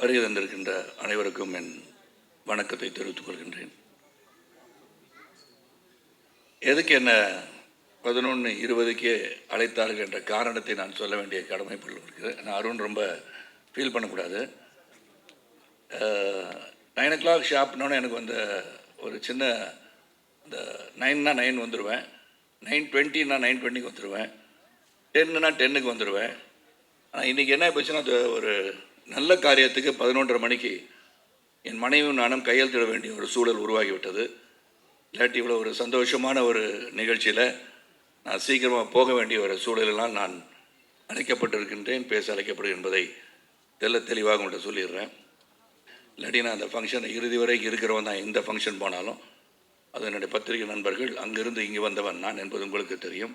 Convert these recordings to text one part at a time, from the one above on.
வருகை தந்திருக்கின்ற அனைவருக்கும் என் வணக்கத்தை தெரிவித்துக் கொள்கின்றேன். எதுக்கு என்ன பதினொன்று இருபதுக்கே அழைத்தார்கள் என்ற காரணத்தை நான் சொல்ல வேண்டிய கடமைப்பட்டு இருக்குது. நான் அருண் ரொம்ப ஃபீல் பண்ணக்கூடாது. நைன் ஓ கிளாக் ஷாப்னோன்னு எனக்கு வந்த ஒரு சின்ன இந்த நைன்னா நைன் வந்துடுவேன் நைன் டுவெண்ட்டினா நைன் டுவெண்ட்டிக்கு வந்துடுவேன் டென்னுனா டென்னுக்கு வந்துடுவேன் ஆனால் இன்றைக்கி என்ன போச்சுன்னா ஒரு நல்ல காரியத்துக்கு பதினொன்றரை மணிக்கு என் மனைவியும் நானும் கையெழுத்திட வேண்டிய ஒரு சூழல் உருவாகிவிட்டது. இல்லாட்டி இவ்வளோ ஒரு சந்தோஷமான ஒரு நிகழ்ச்சியில் நான் சீக்கிரமாக போக வேண்டிய ஒரு சூழலெல்லாம் நான் அழைக்கப்பட்டிருக்கின்றேன் பேச அழைக்கப்படும் என்பதை தெல்ல தெளிவாக உங்கள்கிட்ட சொல்லிடுறேன். இல்லாட்டி நான் அந்த ஃபங்க்ஷன் இறுதி வரைக்கும் இருக்கிறவன் தான் எந்த ஃபங்க்ஷன் போனாலும் அது என்னுடைய பத்திரிகை நண்பர்கள் அங்கிருந்து இங்கே வந்தவன் நான் என்பது உங்களுக்கு தெரியும்.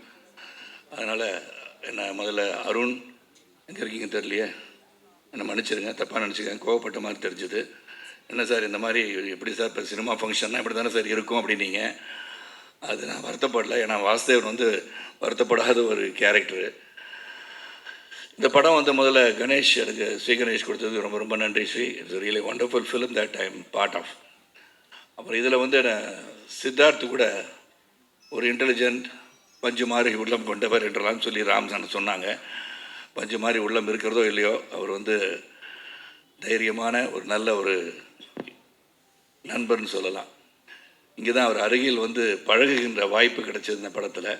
அதனால் என்ன முதல்ல அருண் எங்கே இருக்கீங்க தெரியலையே? என்னை மன்னிச்சிருங்க தப்பாக நினச்சிக்கங்க கோவப்பட்ட மாதிரி தெரிஞ்சுது. என்ன சார் இந்த மாதிரி எப்படி சார் இப்போ சினிமா ஃபங்க்ஷன்னா இப்படி தானே சார் இருக்கும் அப்படின்னீங்க. அது நான் வருத்தப்படல. ஏன்னா வாசுதேவன் வந்து வருத்தப்படாத ஒரு கேரக்டரு இந்த படம் வந்து முதல்ல கணேஷ் எனக்கு ஸ்ரீ கணேஷ் கொடுத்தது. ரொம்ப ரொம்ப நன்றி Sri. It's really wonderful film that I'm part of அப்புறம் இதில் வந்து சித்தார்த்து கூட ஒரு இன்டெலிஜென்ட் பஞ்சு மாறி உள்ளம் கொண்டவர் என்றெல்லாம் சொல்லி ராம்சன் சொன்னாங்க. பஞ்சு மாதிரி உள்ளம் இருக்கிறதோ இல்லையோ அவர் வந்து தைரியமான ஒரு நல்ல ஒரு நண்பர்னு சொல்லலாம். இங்கே தான் அவர் அருகில் வந்து பழகுகின்ற வாய்ப்பு கிடைச்சது இந்த படத்தில்.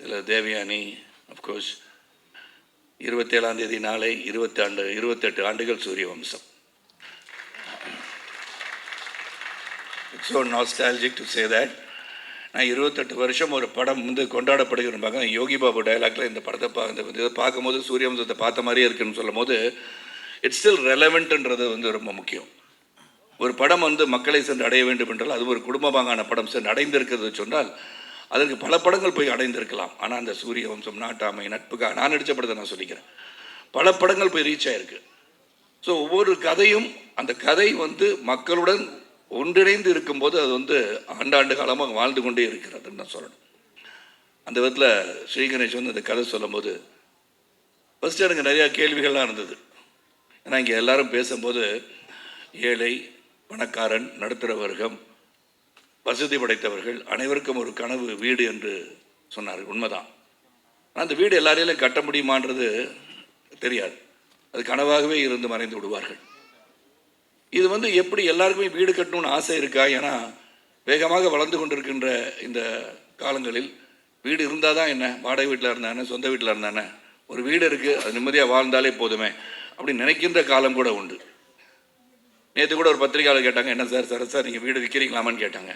இதில் தேவயானி அஃப்கோர்ஸ் இருபத்தேழாம் தேதி நாளை இருபத்தி ஆண்டு இருபத்தெட்டு ஆண்டுகள் Surya Vamsam. It's oh nostalgic to say that நான் இருபத்தெட்டு வருஷம் ஒரு படம் வந்து கொண்டாடப்படுகிற பார்க்க யோகி பாபு டைலாக்ல இந்த படத்தை பா இந்த இதை பார்க்கும்போது சூரிய வம்சத்தை பார்த்த மாதிரியே இருக்குன்னு சொல்லும் போது இட்ஸ் ஸ்டில் ரெலவெண்ட்ன்றது வந்து ரொம்ப முக்கியம். ஒரு படம் வந்து மக்களை சென்று அடைய வேண்டும் என்றால் அது ஒரு குடும்பமாகான படம் சென்று அடைந்திருக்கிறது சொன்னால் அதற்கு பல படங்கள் போய் அடைந்திருக்கலாம். ஆனால் அந்த சூரிய வம்சம் நாட்டாமை நட்புக்காக நான் நடித்த படத்தை நான் சொல்லிக்கிறேன். பல படங்கள் போய் ரீச் ஆயிருக்கு. ஸோ ஒவ்வொரு கதையும் அந்த கதை வந்து மக்களுடன் ஒன்றிணைந்து இருக்கும்போது அது வந்து ஆண்டாண்டு காலமாக வாழ்ந்து கொண்டே இருக்கிறதுன்னு நான் சொல்லணும். அந்த விதத்தில் ஸ்ரீ கணேஷ் வந்து அந்த கதை சொல்லும்போது ஃபஸ்ட்டு எனக்கு நிறையா கேள்விகள்லாம் இருந்தது. ஏன்னா இங்கே எல்லாரும் பேசும்போது ஏழை பணக்காரன் நடுத்தர வர்க்கம் வசதி படைத்தவர்கள் அனைவருக்கும் ஒரு கனவு வீடு என்று சொன்னார்கள். உண்மைதான். ஆனால் அந்த வீடு எல்லாரையிலும் கட்ட முடியுமான்றது தெரியாது. அது கனவாகவே இருந்து மறைந்து விடுவார்கள். இது வந்து எப்படி எல்லாருக்குமே வீடு கட்டணும்னு ஆசை இருக்கா? ஏன்னா வேகமாக வளர்ந்து கொண்டிருக்கின்ற இந்த காலங்களில் வீடு இருந்தால் தான் என்ன? வாடகை வீட்டில் இருந்தானே சொந்த வீட்டில் இருந்தானே? ஒரு வீடு இருக்குது அது நிம்மதியாக வாழ்ந்தாலே போதுமே அப்படி நினைக்கின்ற காலம் கூட உண்டு. நேற்று கூட ஒரு பத்திரிகையாளர் கேட்டாங்க என்ன சார் சார் சார் நீங்கள் வீடு விற்கிறீங்களாமான்னு கேட்டாங்க.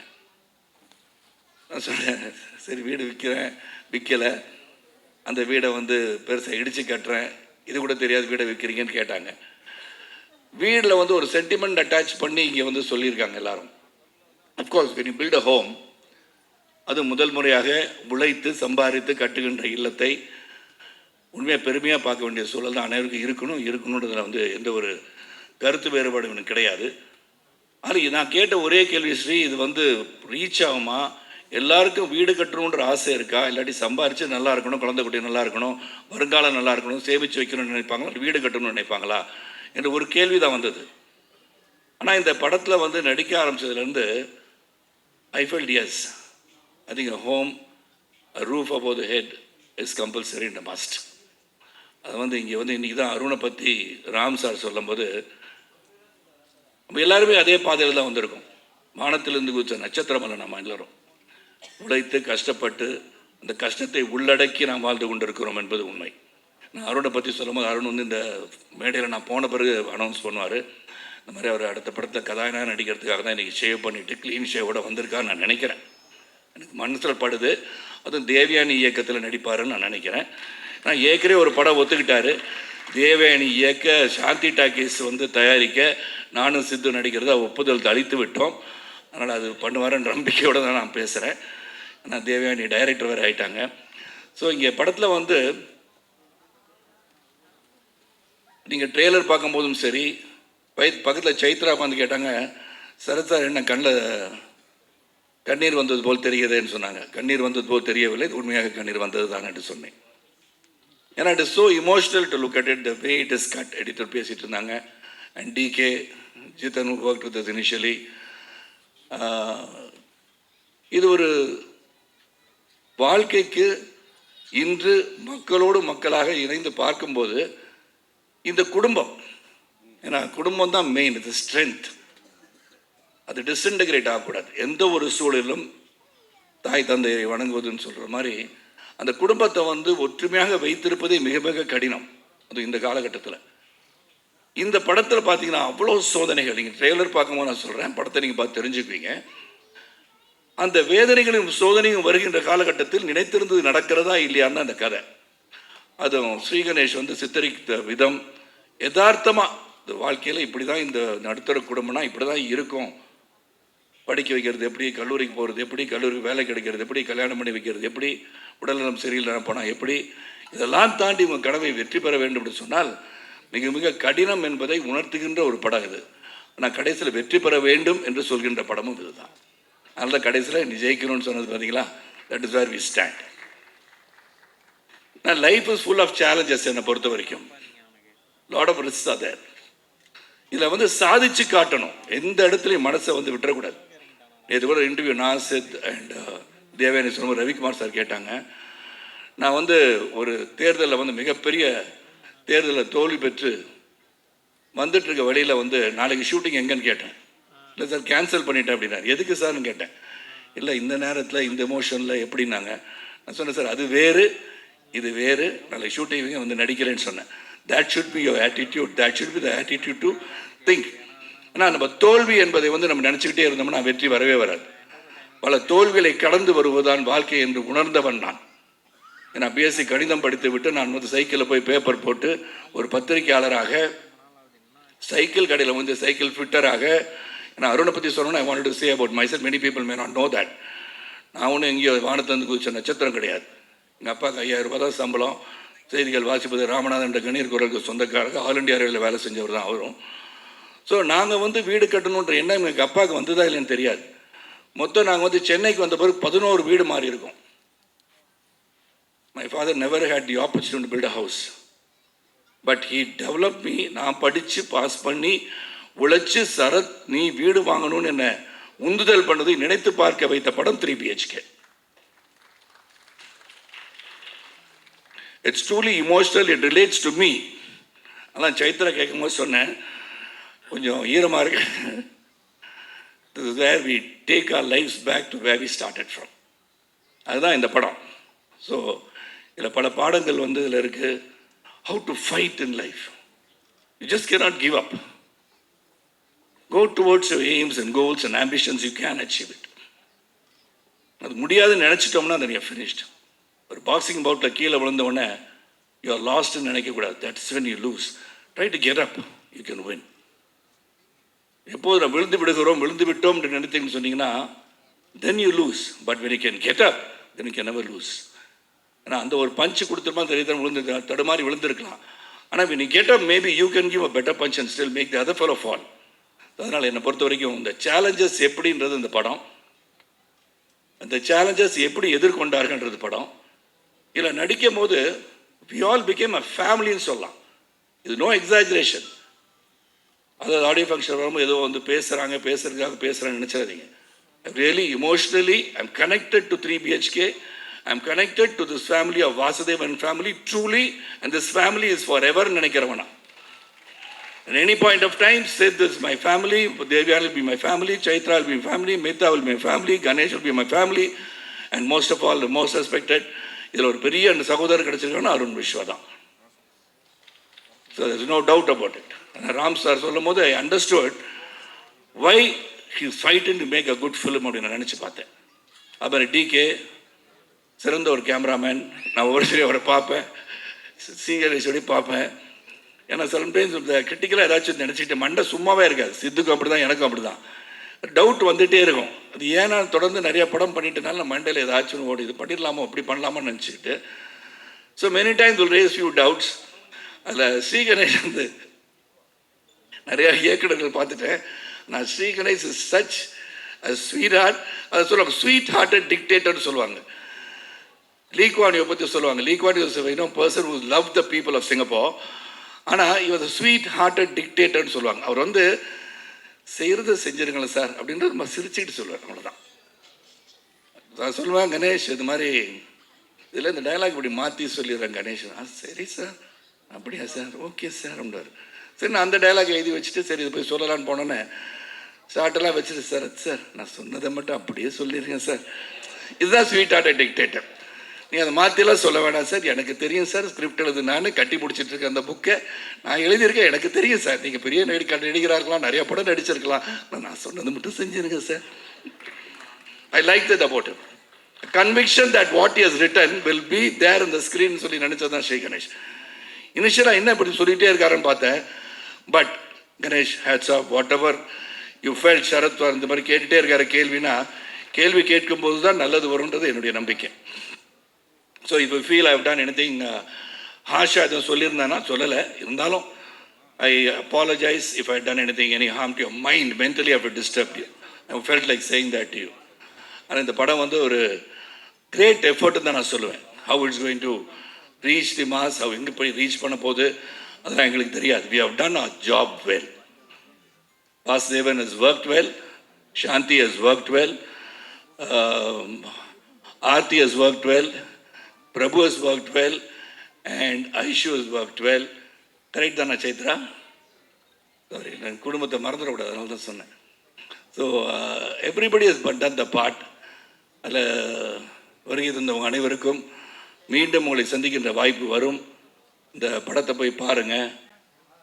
நான் சொன்னேன் சரி வீடு விற்கிறேன் விற்கலை அந்த வீடை வந்து பெருசாக இடித்து கட்டுறேன். இது கூட தெரியாது வீடை விற்கிறீங்கன்னு கேட்டாங்க. வீட்டில் வந்து ஒரு சென்டிமெண்ட் அட்டாச் பண்ணி இங்கே வந்து சொல்லியிருக்காங்க எல்லாரும். Of course when you build a home அது முதல் முறையாக உழைத்து சம்பாதித்து கட்டுகின்ற இல்லத்தை உண்மையாக பெருமையாக பார்க்க வேண்டிய சூழல் தான் அனைவருக்கும் இருக்கணும். இருக்கணுன்றதுல வந்து எந்த ஒரு கருத்து வேறுபாடு எனக்கு கிடையாது. ஆனால் நான் கேட்ட ஒரே கேள்வி ஸ்ரீ இது வந்து ரீச் ஆகுமா? எல்லாருக்கும் வீடு கட்டணுன்ற ஆசை இருக்கா? இல்லாட்டி சம்பாரித்து நல்லா இருக்கணும் குழந்தை குட்டி நல்லா இருக்கணும் வருங்காலம் நல்லா இருக்கணும் சேமித்து வைக்கணும்னு நினைப்பாங்களா? வீடு கட்டணும்னு நினைப்பாங்களா? என்ற ஒரு கேள்வி தான் வந்தது. ஆனால் இந்த படத்தில் வந்து நடிக்க ஆரம்பித்ததுலேருந்து I felt as I think home roof above the head is compulsory இந்த மஸ்ட் அது வந்து இங்கே வந்து இன்றைக்கி தான் அருணை பற்றி ராம் சார் சொல்லும்போது நம்ம எல்லாருமே அதே பாதையில் தான் வந்திருக்கோம். வானத்திலிருந்து குதிச்ச நட்சத்திரம் அல்ல நம்ம எல்லாரும். உழைத்து கஷ்டப்பட்டு அந்த கஷ்டத்தை உள்ளடக்கி நாம் வாழ்ந்து கொண்டிருக்கிறோம் என்பது உண்மை. நான் அருணை பற்றி சொல்லும்போது அருண் வந்து இந்த மேடையில் நான் போன பிறகு அனௌன்ஸ் பண்ணுவார். இந்த மாதிரி அவர் அடுத்த படத்தில் கதாநாயகன் நடிக்கிறதுக்காக தான் இன்றைக்கி ஷேவ் பண்ணிவிட்டு க்ளீன் ஷேவோட வந்திருக்கான்னு நான் நினைக்கிறேன். எனக்கு மனசில் படுது. அதுவும் தேவயானி இயக்கத்தில் நடிப்பாருன்னு நான் நினைக்கிறேன். நான் ஏற்கனவே ஒரு படம் ஒத்துக்கிட்டார். தேவயானி இயக்க சாந்தி டாக்கீஸ் வந்து தயாரிக்க நானும் சித்து நடிக்கிறத ஒப்புதல் அளித்து விட்டோம். அதனால் அது பண்ணுவாருன்ற நம்பிக்கையோடு தான் நான் பேசுகிறேன் ஆனால் தேவயானி டைரக்டர் வேறு ஆகிட்டாங்க ஸோ இங்கே படத்தில் வந்து நீங்கள் ட்ரெய்லர் பார்க்கும்போதும் சரி பை பக்கத்தில் சைத்ரா உட்காந்து கேட்டாங்க சரத் சார் என்ன கண்ணில் கண்ணீர் வந்தது போல் தெரிகிறதுன்னு சொன்னாங்க. கண்ணீர் வந்தது போல் தெரியவில்லை உண்மையாக கண்ணீர் வந்தது தான் என்று சொன்னேன். ஏன்னா it is so emotional to look at it the way it is cut editor பேசிகிட்டு இருந்தாங்க. And DK Jithan work with initially இது ஒரு வாழ்க்கைக்கு இன்று மக்களோடு மக்களாக இணைந்து பார்க்கும்போது இந்த குடும்பம் ஏன்னா குடும்பம் தான் மெயின் இது ஸ்ட்ரென்த் அது டிஸ்இன்டகிரேட் ஆகக்கூடாது. எந்த ஒரு சூழலிலும் தாய் தந்தையை வணங்குவதுன்னு சொல்கிற மாதிரி அந்த குடும்பத்தை வந்து ஒற்றுமையாக வைத்திருப்பதே மிக மிக கடினம். அது இந்த காலகட்டத்தில். இந்த படத்தில் பார்த்தீங்கன்னா அவ்வளோ சோதனைகள். நீங்கள் ட்ரெய்லர் பார்க்கும்போது நான் சொல்கிறேன் படத்தை நீங்கள் பார்த்து தெரிஞ்சுக்குவீங்க. அந்த வேதனைகளும் சோதனையும் வருகின்ற காலகட்டத்தில் நினைத்திருந்தது நடக்கிறதா இல்லையான்னு அந்த கதை. அதுவும் ஸ்ரீகணேஷ் வந்து சித்தரித்த விதம். யதார்த்தமாக இந்த வாழ்க்கையில் இப்படி தான் இந்த நடுத்தர குடும்பம்னா இப்படி தான் இருக்கும். படிக்க வைக்கிறது எப்படி கல்லூரிக்கு போகிறது எப்படி கல்லூரிக்கு வேலை கிடைக்கிறது எப்படி கல்யாணம் பண்ணி வைக்கிறது எப்படி உடல்நலம் சரியில்லை போனால் எப்படி இதெல்லாம் தாண்டி உங்கள் கடமை வெற்றி பெற வேண்டும் என்று சொன்னால் மிக மிக கடினம் என்பதை உணர்த்துகின்ற ஒரு படம் இது. ஆனால் கடைசியில் வெற்றி பெற வேண்டும் என்று சொல்கின்ற படமும் இதுதான். அதனால் கடைசியில் நீ ஜெயிக்கணும்னு சொன்னது பார்த்தீங்களா that is where we stand நான் life is full of challenges என்னை பொறுத்த வரைக்கும். லாட் ஆஃப் ரிஸ்க் தான் தேர் இதில் வந்து சாதிச்சு காட்டணும். எந்த இடத்துலையும் மனசை வந்து விட்டுறக்கூடாது. இது கூட இன்டர்வியூ நான் சித் அண்ட் uh, தேவயானி சொல்லும்போது ரவிக்குமார் சார் கேட்டாங்க. நான் வந்து ஒரு தேர்தலில் வந்து மிகப்பெரிய தேர்தலில் தோல்வி பெற்று வந்துட்டுருக்க வழியில் வந்து நாளைக்கு ஷூட்டிங் எங்கேன்னு கேட்டேன். இல்லை சார் கேன்சல் பண்ணிட்டேன் அப்படின்னாரு. எதுக்கு சார்னு கேட்டேன். இல்லை இந்த நேரத்தில் இந்த எமோஷனில் எப்படின்னாங்க. நான் சொன்னேன் சார் அது வேறு. இது வேறு. நாளைக்கு ஷூட்டிங் வந்து நடிக்கிறேன்னு சொன்னேன். That should be your attitude that should be the attitude to think ஆனால் நம்ம தோல்வி என்பதை வந்து நம்ம நினச்சிக்கிட்டே இருந்தோம்னா வெற்றி வரவே வராது. பல தோல்விகளை கடந்து வருவதுதான் வாழ்க்கை என்று உணர்ந்தவன் நான். நான் பிஎஸ்சி கணிதம் படித்து விட்டு நான் வந்து சைக்கிளில் போய் பேப்பர் போட்டு ஒரு பத்திரிகையாளராக சைக்கிள் கடையில் வந்து சைக்கிள் ஃபிட்டராக நான் அருணை பற்றி சொல்லணும் I want to say about my self many people may not know that நான் ஒன்றும் எங்கேயோ வானத்திலிருந்து குதிச்ச நட்சத்திரம் கிடையாது. எங்கள் அப்பாவுக்கு ஐயாயிரம் ரூபாய் தான் சம்பளம். செய்திகள் வாசிப்பது ராமநாதன் என்ற கணீர் குரலுக்கு சொந்தக்காரங்க ஆல் இண்டியா ரயில்வே வேலை செஞ்சவர் தான் அவரும். ஸோ நாங்கள் வந்து வீடு கட்டணுன்ற எண்ணம் எங்கள் அப்பாவுக்கு வந்ததா இல்லைன்னு தெரியாது. மொத்தம் நாங்கள் வந்து சென்னைக்கு வந்த பிறகு பதினோரு வீடு மாறி இருக்கோம் my father never had the opportunity build a house but he develop me நான் படித்து பாஸ் பண்ணி உழைச்சி சரத் நீ வீடு வாங்கணும்னு என்ன உந்துதல் பண்ணதை நினைத்து பார்க்க வைத்த படம் three BHK it's truly emotional it relates to me அதான் சைத்ரா கேட்கும் போது சொன்னேன். கொஞ்சம் ஈரமாக இருக்கு. This is where we take our life's back to where we started from அதுதான் இந்த படம். ஸோ இதில் பல பாடங்கள் வந்து இதில் இருக்குது how to fight in life you just cannot give up go towards your aims and goals and ambitions you can achieve it அது முடியாதுன்னு நினச்சிட்டோம்னா நிறைய நீ ஒரு பாக்ஸிங் பவுட்டில் கீழே விழுந்தவொடனே யூ ஆர் லாஸ்ட்னு நினைக்கக்கூடாது that's when you lose try to get up you can win எப்போது நான் விழுந்து விடுகிறோம் விழுந்து விட்டோம் என்று நினைத்தீங்கன்னு சொன்னீங்கன்னா then you lose but when you can get up then you can never lose ஏன்னா அந்த ஒரு பஞ்சு கொடுத்துருமா தெரியுது விழுந்து தடுமாறி விழுந்திருக்கலாம். ஆனால் when you get up maybe you can give a better punch and still make the other fellow fall அதனால் என்னை பொறுத்த வரைக்கும் இந்த சேலஞ்சஸ் எப்படின்றது இந்த படம். அந்த சேலஞ்சஸ் எப்படி எதிர்கொண்டார்கள்ன்றது படம். இதில் நடிக்கும் போது வி ஆல் பிகேம் அ ஃபேமிலின்னு சொல்லலாம். இது நோ எக்ஸாஜரேஷன் அதாவது ஆடியோ ஃபங்க்ஷன் வரும்போது ஏதோ வந்து பேசுகிறாங்க பேசுறதுக்காக பேசுகிறாங்க நினச்சிடாதீங்க. Really emotionally I'm connected to three BHK I'm connected to this family of Vasudev and family truly and this family is for ever நினைக்கிறவனா. At any point of time, say this is my family, Devya will be my family, Chaitra will be my family, Mehta will be my family, Ganesh will be my family, and most of all, the most respected, இதில் ஒரு பெரிய அந்த சகோதரர் கிடைச்சிருக்காங்கன்னா அருண் விஸ்வா தான். So is no doubt about it Ram sir சொல்லும் போது I understood why he fight to make a good film அப்படின்னு நான் நினச்சி பார்த்தேன். அப்புறம் டிகே சிறந்த ஒரு கேமராமேன் நான் ஒவ்வொரு சரி அவரை பார்ப்பேன். சீகரேஸ்வரி பார்ப்பேன். ஏன்னா சில டைம்ஸ் கிரிட்டிக்கலாக ஏதாச்சும் நினச்சிட்டு மண்டை சும்மாவே இருக்காது. சித்துக்கும் அப்படி தான் எனக்கும் அப்படி தான் டவுட் வந்துகிட்டே இருக்கும். அது ஏன்னா தொடர்ந்து நிறைய படம் பண்ணிட்டனால நான் மண்டையில் ஏதாச்சும் ஓடி இது பண்ணிடலாமோ? அப்படி பண்ணலாமான்னு நினச்சிக்கிட்டு. So many times will raise few doubts அதில் ஸ்ரீ கணேஷ் வந்து நிறையா இயக்குநர்கள் பார்த்துட்டேன். நான் Sri Ganesh is such sweet heart அதை சொல்லுவாங்க. ஸ்வீட் ஹார்ட்டட் டிக்டேட்டர்னு சொல்லுவாங்க. லீக்வானியை பற்றி சொல்லுவாங்க Lee Kuan you know person who love the people of Singapore ஆனால் இவர் ஸ்வீட் ஹார்ட்டட் டிக்டேட்டர்னு சொல்லுவாங்க. அவர் வந்து செய்கிறத செஞ்சிருங்களேன் சார் அப்படின்றது நம்ம சிரிச்சுக்கிட்டு சொல்லுவார் அவ்வளோதான் நான் சொல்லுவேன் கணேஷ் இது மாதிரி இதில் இந்த டயலாக் இப்படி மாற்றி சொல்லிடுறேன் கணேஷ். ஆ சரி சார். அப்படியா சார்? ஓகே சார் அப்படின்றார். சரி நான் அந்த டயலாக் எழுதி வச்சுட்டு சரி இது போய் சொல்லலான்னு போனோன்னே ஷார்ட்டெல்லாம் வச்சுட்டு சார் சார் நான் சொன்னதை மட்டும் அப்படியே சொல்லிடுறேன் சார். இதுதான் ஸ்வீட் ஆர்ட் டிக்டேட்டர் நீ அதை மாற்றிலாம் சொல்ல வேணாம் சார். எனக்கு தெரியும் சார். ஸ்கிரிப்ட் எழுது நான் கட்டி பிடிச்சிட்டு இருக்கேன் அந்த புக்கை நான் எழுதியிருக்கேன். எனக்கு தெரியும் சார். நீங்கள் பெரிய நடிக்க நடிகராக இருக்கலாம் நிறைய படம் நடிச்சிருக்கலாம். ஆனா நான் சொன்னது மட்டும் செஞ்சிருங்க sir. I like that about conviction that what is written will be there இந்த ஸ்க்ரீன் சொல்லி நினச்சது தான் ஸ்ரீ கணேஷ். இனிஷியலாக என்ன இப்படி சொல்லிகிட்டே இருக்காருன்னு பார்த்தேன். But Ganesh hats off whatever you fell சரத்வார் இந்த மாதிரி கேட்டுகிட்டே இருக்கார் கேள்வினா கேள்வி கேட்கும்போது தான் நல்லது வரும்ன்றது என்னுடைய நம்பிக்கை. ஸோ இப்போ feel I've done anything Hasha எதுவும் சொல்லியிருந்தானா? சொல்லலை. இருந்தாலும் I apologise if I done anything any harm to mind mentally I disturb you I felt like saying that you ஆனால் இந்த படம் வந்து ஒரு கிரேட் எஃபர்ட் தான் நான் சொல்லுவேன். How it's going to reach the mass of எங்கே போய் ரீச் பண்ண போகுது அதெல்லாம் எங்களுக்கு தெரியாது. We have done our job well Vasudevan has work well Shanthi has work well Aarthi has work well Prabhu has worked well and Aishu has worked well. Correct தானே Chaitra? Sorry நான் குடும்பத்தை மறந்துடக்கூடாது அதனால தான் சொன்னேன். So everybody is but done the part அதில் வருகை தந்தவங்க அனைவருக்கும் மீண்டும் உங்களை சந்திக்கின்ற வாய்ப்பு வரும். இந்த படத்தை போய் பாருங்கள்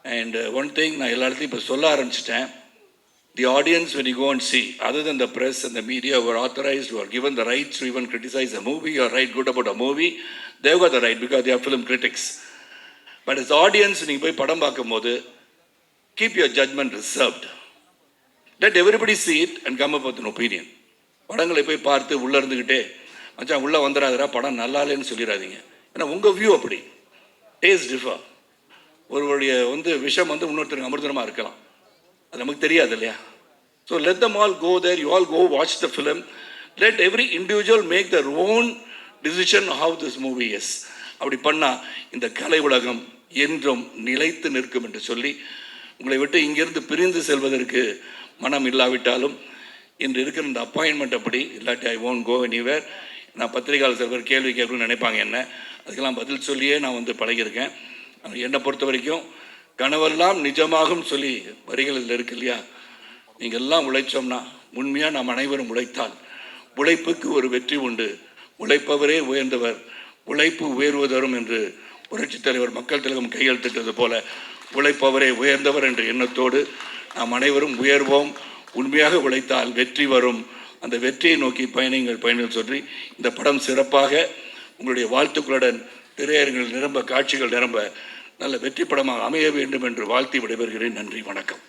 அண்ட் ஒன் திங் நான் எல்லா இடத்துலையும் இப்போ சொல்ல ஆரம்பிச்சிட்டேன். The audience when you go and see other than the press and the media who are authorized who are given the rights to even criticize a movie or write good about a movie they've got the right because they are film critics but as audience நீங்கள் போய் படம் பார்க்கும்போது keep your judgment reserved let everybody see it and come up with an opinion படங்களை போய் பார்த்து உள்ளே இருந்துக்கிட்டே மச்சான் உள்ளே வந்துடாதரா படம் நல்லா இல்லைன்னு சொல்லிடாதீங்க ஏன்னா உங்கள் வியூ அப்படி டேஸ்ட் டிஃபர் ஒருவருடைய வந்து விஷம் வந்து இன்னொருத்தருக்கு அமிர்தமாக இருக்கலாம் அது நமக்கு தெரியாது இல்லையா? So let them all go there you all go watch the film let every individual make their own decision how this movie is அப்படி பண்ணால் இந்த கலை உலகம் என்றும் நிலைத்து நிற்கும் என்று சொல்லி உங்களை விட்டு இங்கிருந்து பிரிந்து செல்வதற்கு மனம் இல்லாவிட்டாலும் இன்று இருக்கிற இந்த அப்பாயின்மெண்ட் அப்படி இல்லாட்டி ஐ ஓன்ட் கோ எனிவேர் நான் பத்திரிகையாளர் சில பேர் கேள்வி கேட்கணும்னு நினைப்பாங்க என்ன? அதுக்கெல்லாம் பதில் சொல்லியே நான் வந்து பழகியிருக்கேன். என்னை பொறுத்த வரைக்கும் கனவெல்லாம் நிஜமாகும் சொல்லி வரிகள் இதில் இருக்கு இல்லையா? நீங்கள் எல்லாம் உழைச்சோம்னா உண்மையாக நாம் அனைவரும் உழைத்தால் உழைப்புக்கு ஒரு வெற்றி உண்டு. உழைப்பவரே உயர்ந்தவர். உழைப்பு உயர்வதரும் என்று புரட்சித் தலைவர் மக்கள் திலகம் கையெழுத்திட்டது போல உழைப்பவரே உயர்ந்தவர் என்ற எண்ணத்தோடு நாம் அனைவரும் உயர்வோம். உண்மையாக உழைத்தால் வெற்றி வரும். அந்த வெற்றியை நோக்கி பயணிங்கள் பயணிகள் சொல்லி இந்த படம் சிறப்பாக உங்களுடைய வாழ்த்துக்களுடன் திரையரங்கில் நிரம்ப காட்சிகள் நிரம்ப நல்ல வெற்றி படமாக அமைய வேண்டும் என்று வாழ்த்தி விடைபெறுகிறேன். நன்றி வணக்கம்.